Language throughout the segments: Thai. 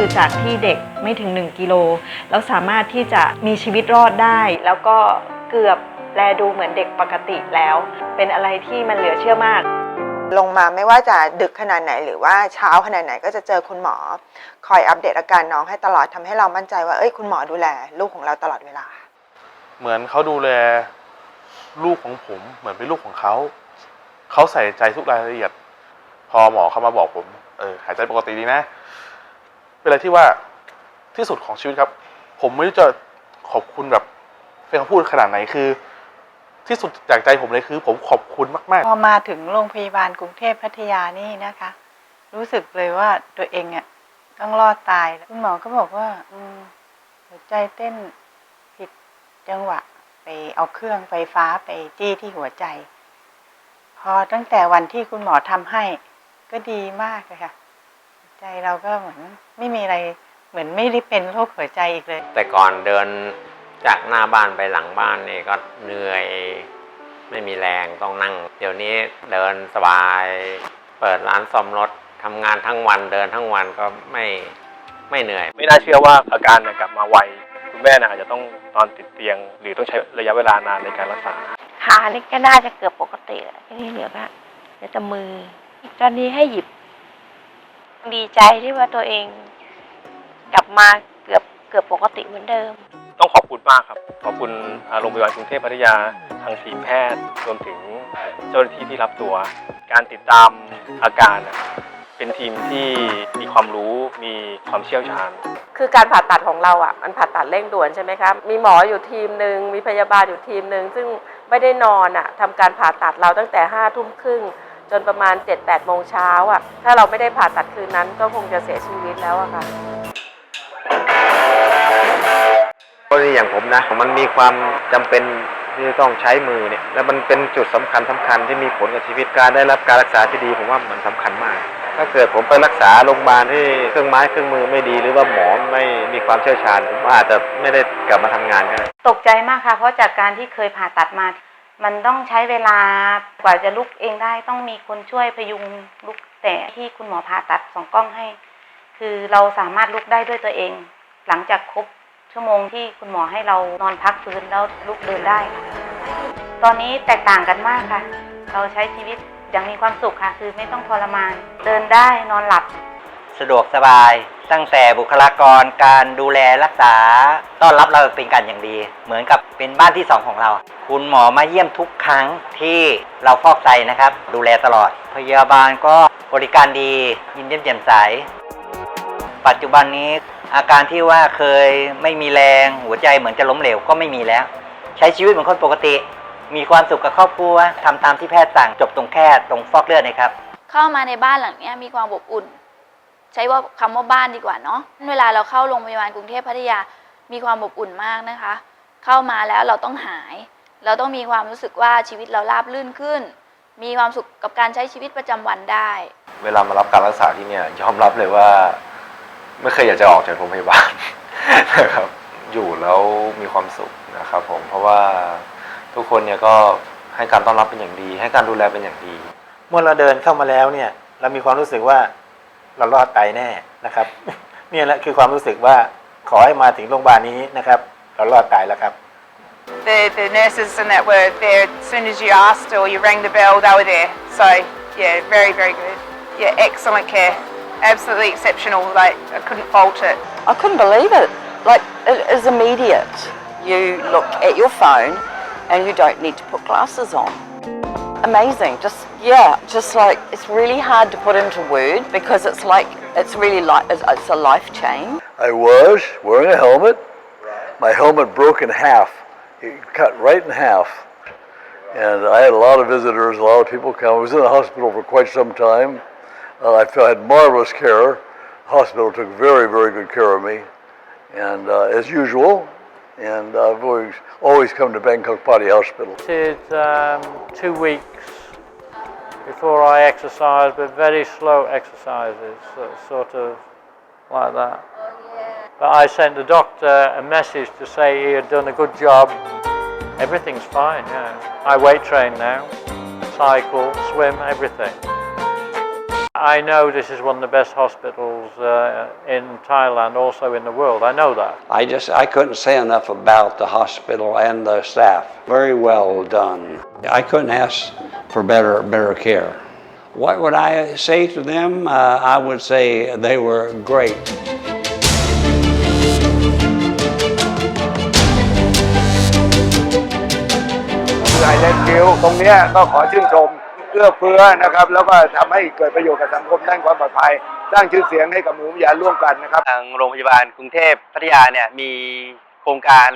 คือจากที่เด็กไม่ถึง 1 กิโลแล้วสามารถที่จะมีชีวิตรอดได้ แล้วก็เกือบแลดูเหมือนเด็กปกติแล้ว เป็นอะไรที่มันเหลือเชื่อมาก ลงมาไม่ว่าจะดึกขนาดไหนหรือว่าเช้าขนาดไหนก็จะเจอคุณหมอ คอยอัปเดตอาการน้องให้ตลอดทำให้เรามั่นใจว่าเอ้ยคุณหมอดูแล ลูกของเราตลอดเวลา เหมือนเขาดูแลลูกของผม เหมือนเป็นลูกของเขาเขาใส่ใจทุกรายละเอียด พอหมอเขามาบอกผมเออหายใจปกติดีนะ เป็นอะไรที่ว่าที่สุดของชีวิตครับ ผมไม่รู้จะขอบคุณแบบเป็นคำพูดขนาดไหนคือ ที่สุดจากใจผมเลยคือ ผมขอบคุณมาก พอมาถึงโรงพยาบาลกรุงเทพพัทยานี่นะคะ รู้สึกเลยว่าตัวเองอะต้องรอดตายคุณหมอก็บอกว่า อืมหัวใจเต้นผิดจังหวะ ไปเอาเครื่องไฟฟ้าไปจี้ที่หัวใจ พอตั้งแต่วันที่คุณหมอทำให้ ก็ดีมากเลยค่ะ ใจเราก็เหมือนไม่มีอะไรเหมือนไม่ได้เป็นโรคหัวใจอีกเลย แต่ก่อนเดินจากหน้าบ้านไปหลังบ้านนี่ก็เหนื่อย ไม่มีแรงต้องนั่ง เดี๋ยวนี้เดินสบาย เปิดร้านซ่อมรถทำงานทั้งวันเดินทั้งวันก็ไม่ไม่เหนื่อย ไม่น่าเชื่อว่าอาการเนี่ยกลับมาไวคุณแม่นะอาจจะต้องนอนติดเตียง หรือต้องใช้ระยะเวลานานในการรักษา ขานี่ก็น่าจะเกือบปกติแล้วทีนี้เหลือก็เหลือแต่มือ ตอนนี้ให้หยิบ ดีใจที่ว่าตัวเองกลับมาเกือบเกือบปกติเหมือนเดิม ต้องขอบคุณมากครับ ขอบคุณอ่าโรงพยาบาลกรุงเทพพัทยาทางทีมแพทย์รวมถึงเจ้าหน้าที่ที่รับตัว การติดตามอาการน่ะเป็นทีมที่มีความรู้มีความเชี่ยวชาญ คือการผ่าตัดของเราอะมันผ่าตัดเร่งด่วนใช่ไหมครับมีหมออยู่ทีมหนึ่งมีพยาบาลอยู่ทีมหนึ่งซึ่งไม่ได้นอนอะทำการผ่าตัดเราตั้งแต่ห้าทุ่มครึ่ง จนประมาณ7จ็ดแปดโมงเช้าอะ ถ้าเราไม่ได้ผ่าตัดคืนนั้นก็คงจะเสียชีวิตแล้วอะค่ะ กรณีอย่างผมนะมันมีความจำเป็นที่จะต้องใช้มือเนี่ยแล้วมันเป็นจุดสำคัญสำคัญที่มีผลกับชีวิตการได้รับการรักษาที่ดีผมว่ามันสำคัญมาก ถ้าเกิดผมไปรักษาโรงพยาบาลที่เครื่องไม้เครื่องมือไม่ดี หรือว่าหมอไม่มีความเชี่ยวชาญผมอาจจะไม่ได้กลับมาทำงานก็ได้ ตกใจมากค่ะ เพราะจากการที่เคยผ่าตัดมา มันต้องใช้เวลากว่าจะลุกเองได้ต้องมีคนช่วยพยุงลุกแต่ที่คุณหมอผ่าตัดสองกล้องให้ คือเราสามารถลุกได้ด้วยตัวเอง หลังจากครบชั่วโมงที่คุณหมอให้เรานอนพักฟื้นแล้วลุกเดินได้ ตอนนี้แตกต่างกันมากค่ะ เราใช้ชีวิตอย่างมีความสุขค่ะ คือไม่ต้องทรมาน เดินได้นอนหลับ สะดวกสบาย ตั้งแต่บุคลากรการดูแลรักษา ต้อนรับเราเป็นกันอย่างดี เหมือนกับเป็นบ้านที่สองของเรา คุณหมอมาเยี่ยมทุกครั้งที่เราฟอกไตนะครับ ดูแลตลอด พยาบาลก็บริการดียินเยี่ยมแจ่มใส ปัจจุบันนี้อาการที่ว่าเคยไม่มีแรงหัวใจเหมือนจะล้มเหลวก็ไม่มีแล้ว ใช้ชีวิตเหมือนคนปกติ มีความสุขกับครอบครัวทำตามที่แพทย์สั่งจบตรงแค่ตรงฟอกเลือดนะครับ เข้ามาในบ้านหลังเนี้ยมีความอบอุ่น ใช้ว่าคำว่าบ้านดีกว่าเนาะเวลาเราเข้าโรงพยาบาลกรุงเทพพัทยามีความอบอุ่นมากนะคะ เข้ามาแล้วเราต้องหาย เราต้องมีความรู้สึกว่าชีวิตเราราบรื่นขึ้น มีความสุขกับการใช้ชีวิตประจำวันได้ เวลามารับการรักษาที่เนี่ยยอมรับเลยว่า ไม่เคยอยากจะออกจากโรงพยาบาลนะครับอยู่แล้วมีความสุขนะครับผมเพราะว่าทุกคนเนี่ยก็ให้การต้อนรับเป็นอย่างดี ให้การดูแลเป็นอย่างดี เมื่อเราเดินเข้ามาแล้วเนี่ย เรามีความรู้สึกว่า เรารอดตายแน่นะครับเนี่ยแหละคือความรู้สึกว่าขอให้มาถึงโรงพยาบาลนี้นะครับ เรารอดตายแล้วครับ The, the nurses and that were there as soon as you asked or you rang the bell, they were there. So, yeah, very, very good. Yeah, excellent care. Absolutely exceptional. Like, I couldn't fault it. I couldn't believe it. Like it is immediate. You look at your phone and you don't need to put glasses on. Amazing. Just yeah, just like it's really hard to put into words because it's like it's really like it's, a life change. I was wearing a helmet. My helmet broke in half. It cut right in half. And I had a lot of visitors, a lot of people come. I was in the hospital for quite some time. Uh, I felt- had marvelous care. The hospital took very, very good care of me. And uh, as usual, and I've always, always come to Bangkok Party Hospital. Did um, two weeks before I exercised, but very slow exercises, so, sort of like that. But I sent the doctor a message to say he had done a good job. Everything's fine, yeah. I weight train now, cycle, swim, everything. I know this is one of the best hospitals uh, in Thailand, also in the world. I know that. I just I couldn't say enough about the hospital and the staff. Very well done. I couldn't ask for better better care. What would I say to them? Uh, I would say they were great. คือไอเลนคิวตรงเนี้ยก็ขอชื่นชม เอื้อเฟื้อนะครับ แล้วก็ทำให้เกิดประโยชน์กับสังคมด้านความปลอดภัย สร้างชื่อเสียงให้กับหมู่วิทยาร่วมกันนะครับ ทางโรงพยาบาลกรุงเทพพัทยาเนี่ยมีโครงการ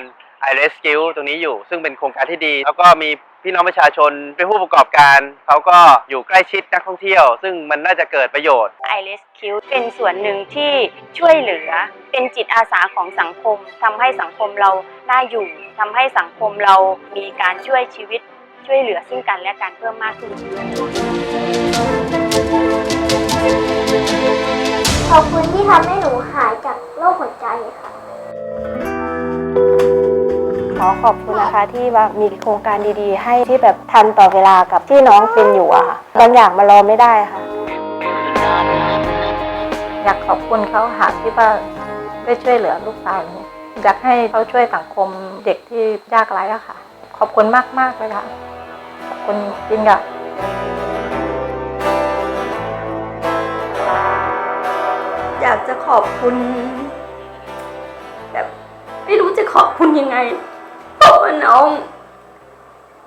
i r e s k i l l ตรงนี้อยู่ ซึ่งเป็นโครงการที่ดี แล้วก็มีพี่น้องประชาชนเป็นผู้ประกอบการเขาก็อยู่ใกล้ชิดนักท่องเที่ยว ซึ่งมันน่าจะเกิดประโยชน์ ไอเลสคิวเป็นส่วนหนึ่งที่ช่วยเหลือ เป็นจิตอาสาของสังคมทำให้สังคมเราน่าอยู่ทำให้สังคมเรามีการช่วยชีวิต ช่วยเหลือซึ่งกันและกันเพิ่มมากขึ้นขอบคุณที่ทำให้หนูหายจากโรคหัวใจค่ะ ขอขอบคุณนะคะที่ว่ามีโครงการดีๆ ให้ที่แบบทันต่อเวลากับที่น้องเป็นอยู่อะค่ะบางอย่างมารอไม่ได้ค่ะ อยากขอบคุณเขาหาที่ว่าได้ช่วยเหลือลูกสาวหนูอยากให้เขาช่วยสังคมเด็กที่ยากไร้อะค่ะ ขอบคุณมากมากๆเลยค่ะขอบ คุณจริงอะอยากจะขอบคุณแบบไม่รู้จะขอบคุณยังไงเพราะว่าน้อง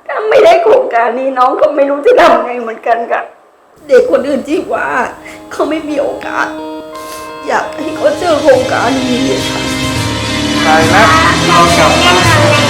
ถ้าไม่ได้โครงการนี้น้องก็ไม่รู้จะทำไงเหมือนกันกับเด็กคนอื่นที่ว่า เขาไม่มีโอกาส อยากให้เขาเจอโครงการนี้ค่ะใช่ไหมขอบคุณค่ะ